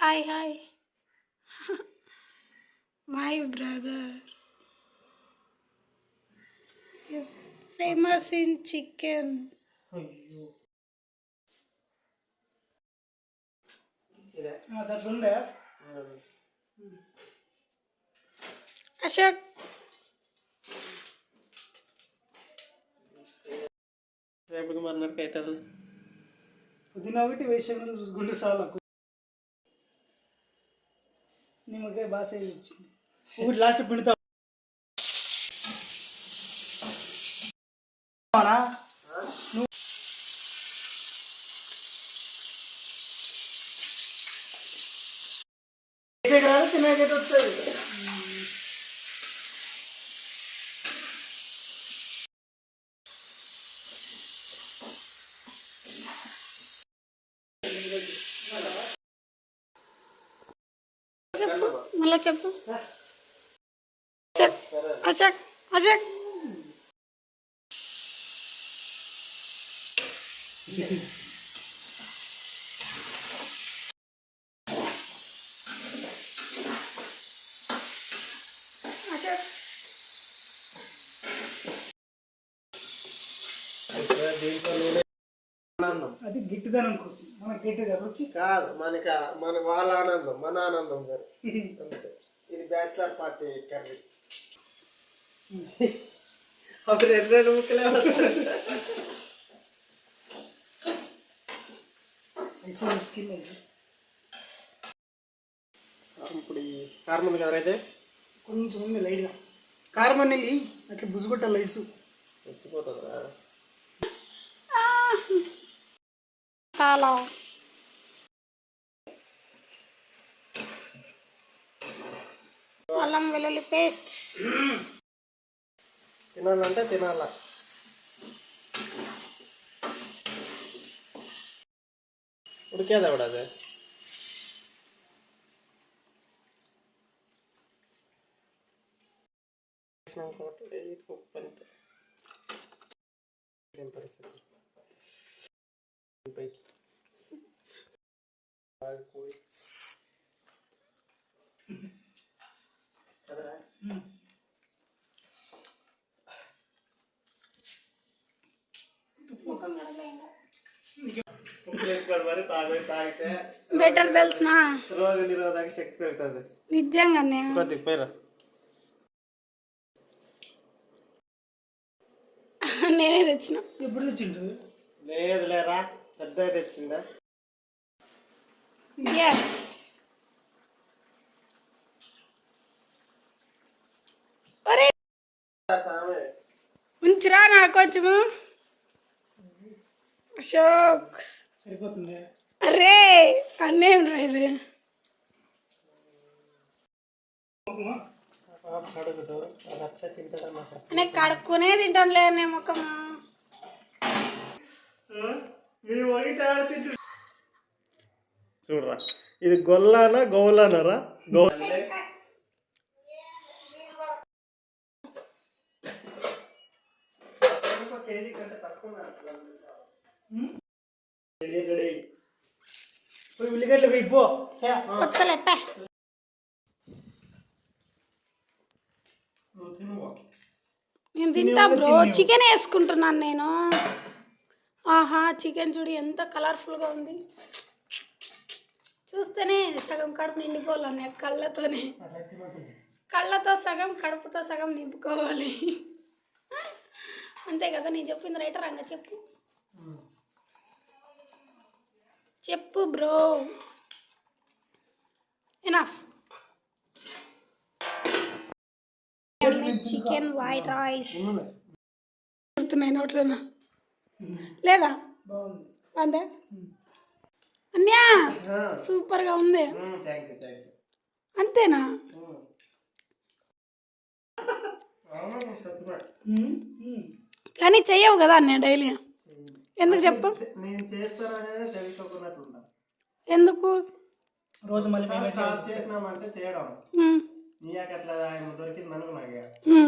Hi hi my brother is famous in chicken Ashok. రేపటికి మర్నాటికి అవుతుంది పుదీనా ఒకటి వేసాను చూసుకుంటే చాలా నిమ్మకాయ బాగా సైజ్ వచ్చింది ఒకటి లాస్ట్ పిండుతా అవునా? నువ్వు వేసేకి రాదు తినేకైతే వస్తుంది చెప్పు మళ్ళా చెప్పు చెప్ అశోక్ అశోక్ అశోక్ దీంట్లో నూనె ఆనందం. అది గిట్టిదనం కోసం. మన గట్టిగా రుచి కాదు మనకి మన వాళ్ళ ఆనందం మన ఆనందం గారు. అంతే. ఇది బ్యాచిలర్ పార్టీ కర్రీ. అప్పుడు రెండు రెండు ముక్కలే వస్తాయి. ఐసీ స్కిన్ అది ఇప్పుడు ఈ కారం ఉంది కదా అయితే కొంచెం ఉంది లైట్గా. కారం అనేది అట్లా బుజ్జుగొట్టాలి ఐసు ఎత్తిపోతుందా చాలా అల్లం వెల్లుల్లి పేస్ట్ తినాలంటే తినాల ఉడికేదా కూడా అదే ఇంకోటి వేయి, ఉప్పు అంతే. ఏం పరిస్థితి బెటర్ తెలిసిన రోగ నిరోధక శక్తి పెరుగుతుంది నిజంగానే. కొద్ది పేరు నేనే తెచ్చిన. ఎప్పుడు తెచ్చిండు లేదు లేరా పెద్ద తెచ్చిందా ఎస్ ఒరే! ఉంచురా నా కొంచెము. అశోక్. సరిపోతుంది? అరే! అన్నేం తింటాడన్నమాట నేను కడుక్కునే తింటానులే నే ముఖము. చూడరా. ఇది గొల్లానా గౌలానరా? గౌ ఉల్లిగడ్డలు నేను తింటా బ్రో. చికెన్ వేసుకుంటున్నాను నేను. ఆహా చికెన్ చూడు ఎంత కలర్ఫుల్గా ఉంది. చూస్తేనే సగం కడుపు నిండిపోవాలి కళ్ళతోనే. కళ్ళతో సగం కడుపుతో సగం నింపుకోవాలి. అంతే కదా నేను చెప్పింది రైట్ రంగ చెప్పు. చెప్పు bro. Enough chicken white rice గుర్తున్నాయి నోట్లోనా లేదా? అంతే? అన్యా సూపర్గా ఉంది. అంతేనా. కానీ చెయ్యవు కదా అన్నయ్య డైలీ. ఎందుకు చెప్పు? ఎందుకు? రోజు మళ్ళీ చేసినామంటే చేయడం. అట్లా దొరికింది. డైలీ